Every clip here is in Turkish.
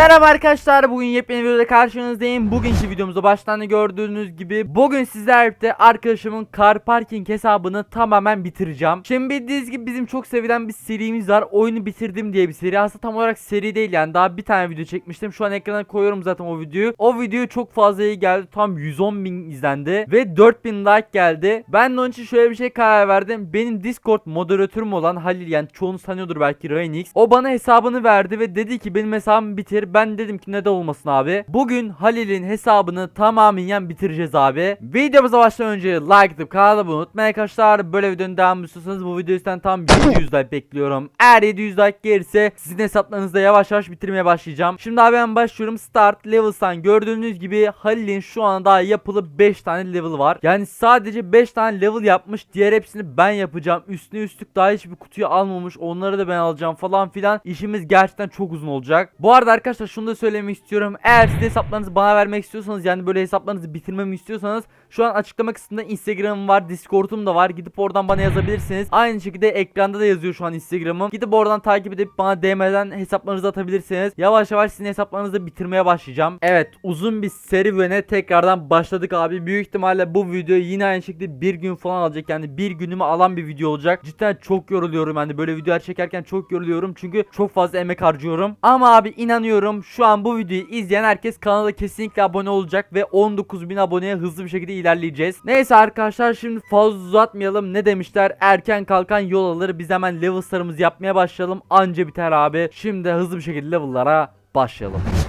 Selam arkadaşlar bugün yepyeni videoda karşınızdayım. Bugünkü videomuzda baştan gördüğünüz gibi Bugün sizlerle birlikte arkadaşımın car parking hesabını tamamen bitireceğim. Şimdi bildiğiniz gibi bizim çok sevilen bir serimiz var. Oyunu bitirdim diye bir seri. Aslında tam olarak seri değil yani. Daha bir tane video çekmiştim. Şu an ekrana koyuyorum zaten o videoyu. O video çok fazla iyi geldi. Tam 110 bin izlendi Ve 4000 like geldi. Ben de onun için şöyle bir şey karar verdim. Benim discord moderatörüm olan Halil yani çoğunuz tanıyordur belki Rainix O bana hesabını verdi ve dedi ki benim hesabımı bitir Ben dedim ki neden olmasın abi? Bugün Halil'in hesabını tamamen bitireceğiz abi. Videomuza başlamadan önce like atıp kanala abone unutmayın arkadaşlar. Böyle videonun devamı istiyorsanız bu video üstten tam 700 like bekliyorum. Eğer 700 like gelirse sizin hesaplarınızda yavaş yavaş bitirmeye başlayacağım. Şimdi abi ben başlıyorum. Start levels'tan gördüğünüz gibi Halil'in şu an daha yapılı 5 tane level var. Yani sadece 5 tane level yapmış. Diğer hepsini ben yapacağım. Üstüne üstlük daha hiçbir kutuyu almamış. Onları da ben alacağım falan filan. İşimiz gerçekten çok uzun olacak. Bu arada arkadaşlar şunu da söylemek istiyorum. Eğer siz hesaplarınızı bana vermek istiyorsanız yani böyle hesaplarınızı bitirmemi istiyorsanız Şu an açıklama kısmında Instagram'ım var Discord'um da var. Gidip oradan bana yazabilirsiniz. Aynı şekilde ekranda da yazıyor şu an Instagram'ım. Gidip oradan takip edip bana DM'den hesaplarınızı atabilirsiniz. Yavaş yavaş sizin hesaplarınızı bitirmeye başlayacağım. Evet uzun bir serüvene tekrardan başladık abi. Büyük ihtimalle bu video yine aynı şekilde bir gün falan alacak. Yani bir günümü alan bir video olacak. Cidden çok yoruluyorum yani. Böyle videolar çekerken çok yoruluyorum. Çünkü çok fazla emek harcıyorum. Ama abi inanıyorum şu an bu videoyu izleyen herkes kanala kesinlikle abone olacak Ve 19.000 aboneye hızlı bir şekilde ilerleyeceğiz. Neyse arkadaşlar şimdi fazla uzatmayalım. Ne demişler? Erken kalkan yol alır. Biz hemen level sarımızı yapmaya başlayalım. Anca biter abi. Şimdi hızlı bir şekilde level'lara başlayalım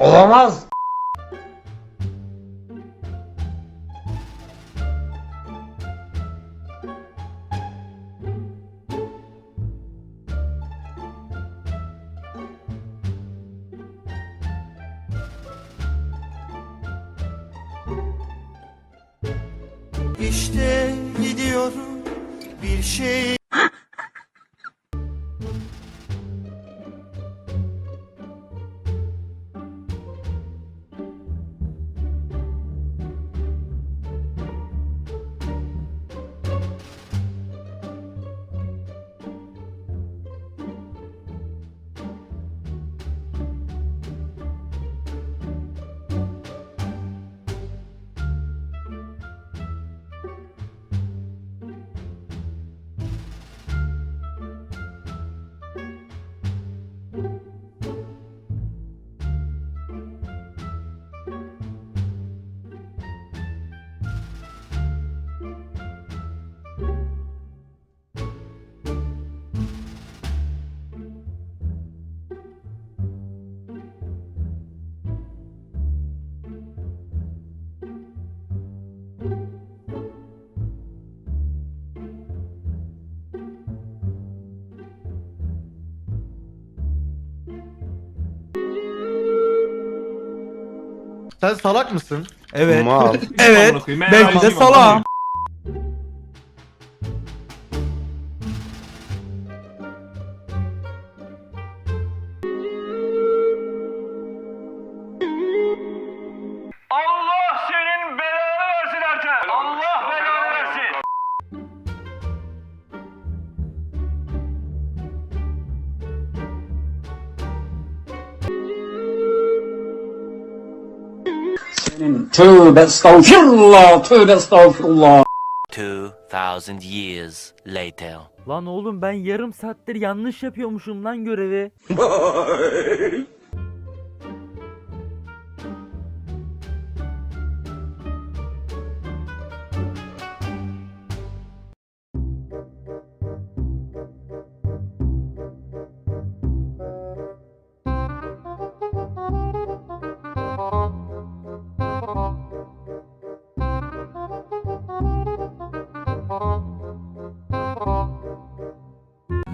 Olamaz. İşte gidiyorum bir şey Sen salak mısın? Evet. Mal. Evet. Belki de salağım Tövbe estağfirullah, tövbe estağfirullah. 2,000 years later. Lan oğlum ben yarım saattir yanlış yapıyormuşum lan görevi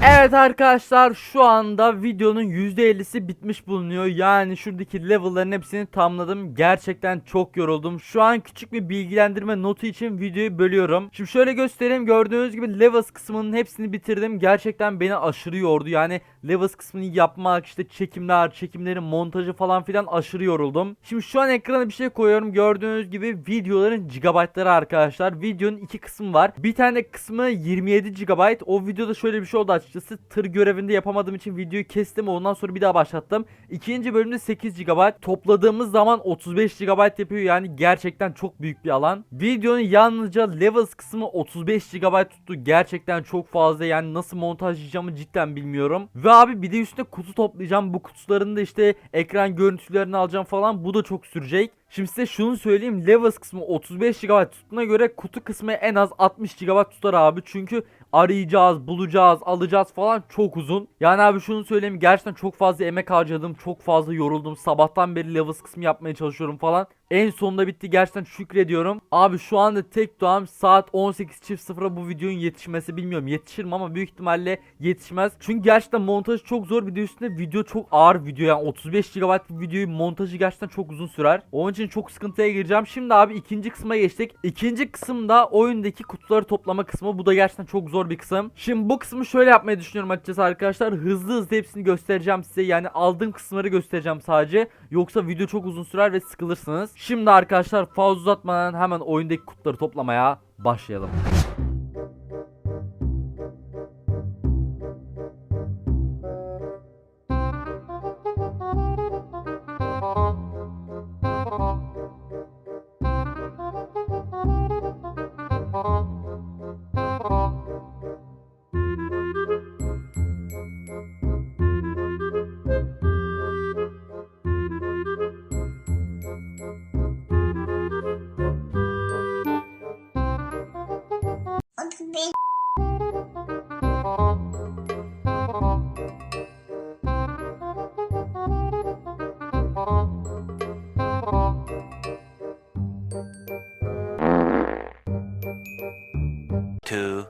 Everybody Evet arkadaşlar şu anda videonun %50'si bitmiş bulunuyor. Yani şuradaki level'ların hepsini tamamladım. Gerçekten çok yoruldum. Şu an küçük bir bilgilendirme notu için videoyu bölüyorum. Şimdi şöyle göstereyim. Gördüğünüz gibi levels kısmının hepsini bitirdim. Gerçekten beni aşırı yordu. Yani levels kısmını yapmak işte çekimler, çekimlerin montajı falan filan aşırı yoruldum. Şimdi şu an ekrana bir şey koyuyorum. Gördüğünüz gibi videoların gigabaytları arkadaşlar. Videonun iki kısmı var. Bir tane kısmı 27 GB. O videoda şöyle bir şey oldu açıkçası. Tır görevinde yapamadığım için videoyu kestim. Ondan sonra bir daha başlattım. İkinci bölümde 8 GB. Topladığımız zaman 35 GB yapıyor. Yani gerçekten çok büyük bir alan. Videonun yalnızca levels kısmı 35 GB tuttu. Gerçekten çok fazla. Yani nasıl montajlayacağımı cidden bilmiyorum. Ve abi bir de üstüne kutu toplayacağım. Bu kutuların da işte ekran görüntülerini alacağım falan. Bu da çok sürecek. Şimdi size şunu söyleyeyim. Levels kısmı 35 GB tuttuğuna göre kutu kısmı en az 60 GB tutar abi. Çünkü arayacağız, bulacağız, alacağız falan çok uzun. Yani abi şunu söyleyeyim gerçekten çok fazla emek harcadım. Çok fazla yoruldum. Sabahtan beri levels kısmı yapmaya çalışıyorum falan. En sonunda bitti gerçekten şükrediyorum. Abi şu anda tek doğam saat 18.00'a bu videonun yetişmesi bilmiyorum yetişir mi ama büyük ihtimalle yetişmez. Çünkü gerçekten montajı çok zor bir de üstüne video çok ağır video yani 35 GB bir videoyu montajı gerçekten çok uzun sürer. Onun için çok sıkıntıya gireceğim. Şimdi abi ikinci kısma geçtik. İkinci kısımda oyundaki kutuları toplama kısmı. Bu da gerçekten çok zor bir kısım. Şimdi bu kısmı şöyle yapmayı düşünüyorum açıkçası arkadaşlar. Hızlı hızlı hepsini göstereceğim size. Yani aldığım kısımları göstereceğim sadece. Yoksa video çok uzun sürer ve sıkılırsınız. Şimdi arkadaşlar fazla uzatmadan hemen oyundaki kutuları toplamaya başlayalım.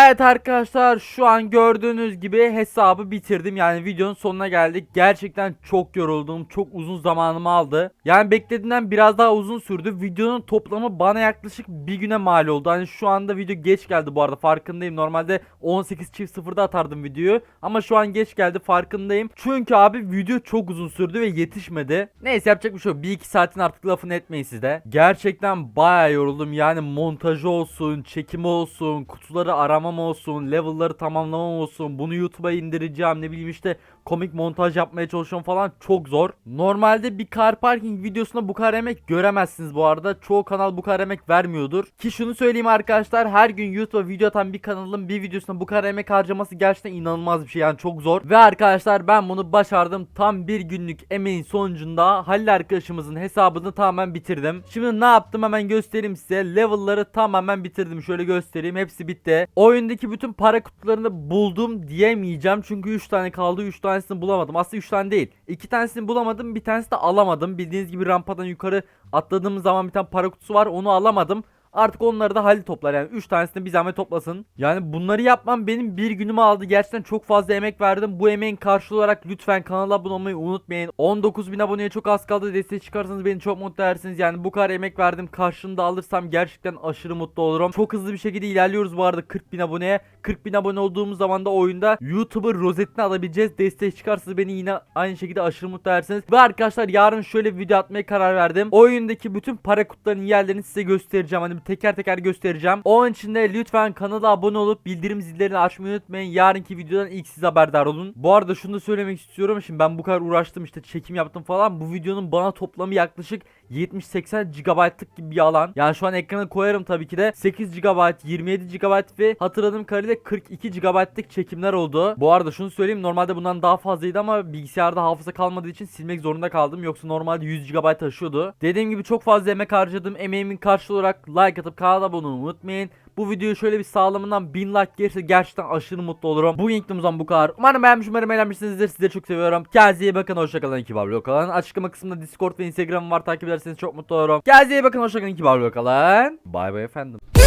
Evet arkadaşlar şu an gördüğünüz gibi hesabı bitirdim. Yani videonun sonuna geldik. Gerçekten çok yoruldum. Çok uzun zamanımı aldı. Yani beklediğimden biraz daha uzun sürdü. Videonun toplamı bana yaklaşık bir güne mal oldu. Hani şu anda video geç geldi bu arada farkındayım. Normalde 18.00'da atardım videoyu. Ama şu an geç geldi farkındayım. Çünkü abi video çok uzun sürdü ve yetişmedi. Neyse yapacak bir şey yok. 1-2 saatin artık lafını etmeyin siz de. Gerçekten bayağı yoruldum. Yani montajı olsun, çekimi olsun, kutuları aramam olsun, level'ları tamamlamam olsun. Bunu YouTube'a indireceğim ne bileyim işte komik montaj yapmaya çalışıyorum falan çok zor. Normalde bir car parking videosunda bu kadar emek göremezsiniz bu arada. Çoğu kanal bu kadar emek vermiyordur. Ki şunu söyleyeyim arkadaşlar her gün YouTube'a video atan bir kanalın bir videosuna bu kadar emek harcaması gerçekten inanılmaz bir şey yani çok zor. Ve arkadaşlar ben bunu başardım. Tam bir günlük emeğin sonucunda Halil arkadaşımızın hesabını tamamen bitirdim. Şimdi ne yaptım hemen göstereyim size. Level'ları tamamen bitirdim. Şöyle göstereyim. Hepsi bitti. Oyundaki bütün para kutularını buldum diyemeyeceğim. Çünkü 3 tane kaldı. 3 tanesini bulamadım. Aslında 3 tane değil. 2 tanesini bulamadım. Bir tanesi de alamadım. Bildiğiniz gibi rampadan yukarı atladığımız zaman bir tane para kutusu var. Onu alamadım. Artık onları da Halil toplar yani 3 tanesini bir zahmet toplasın. Yani bunları yapmam benim bir günümü aldı. Gerçekten çok fazla emek verdim. Bu emeğin karşılığı olarak lütfen kanala abone olmayı unutmayın. 19.000 aboneye çok az kaldı. Destek çıkarsanız beni çok mutlu edersiniz. Yani bu kadar emek verdim. Karşılığını da alırsam gerçekten aşırı mutlu olurum. Çok hızlı bir şekilde ilerliyoruz bu arada 40.000 aboneye. 40.000 abone olduğumuz zaman da oyunda YouTuber rozetini alabileceğiz. Destek çıkarsanız beni yine aynı şekilde aşırı mutlu edersiniz. Ve arkadaşlar yarın şöyle bir video atmaya karar verdim. Oyundaki bütün para kutularının yerlerini size göstereceğim. Hani teker teker göstereceğim. Onun için de lütfen kanala abone olup bildirim zillerini açmayı unutmayın. Yarınki videodan ilk siz haberdar olun. Bu arada şunu da söylemek istiyorum. Şimdi ben bu kadar uğraştım işte çekim yaptım falan. Bu videonun bana toplamı yaklaşık 70-80 GB'lık gibi bir alan. Yani şu an ekrana koyarım tabii ki de 8 GB, 27 GB ve hatırladığım kadarıyla 42 GB'lık çekimler oldu. Bu arada şunu söyleyeyim normalde bundan daha fazlaydı ama bilgisayarda hafıza kalmadığı için silmek zorunda kaldım. Yoksa normalde 100 GB taşıyordu. Dediğim gibi çok fazla emek harcadım. Emeğimin karşılığı olarak like atıp kanala abone olmayı unutmayın. Bu videoyu şöyle bir sağlamından 1000 like gelirse gerçekten aşırı mutlu olurum. Bu videomuzdan bu kadar. Umarım beğenmiş, umarım eğlenmişsinizdir. Sizleri çok seviyorum. Kendinize iyi bakın. Hoşçakalın. Kibarlı kalın. Açıklama kısmında Discord ve Instagram var. Takip ederseniz çok mutlu olurum. Kendinize iyi bakın. Hoşçakalın. Kibarlı kalın. Bay bay efendim.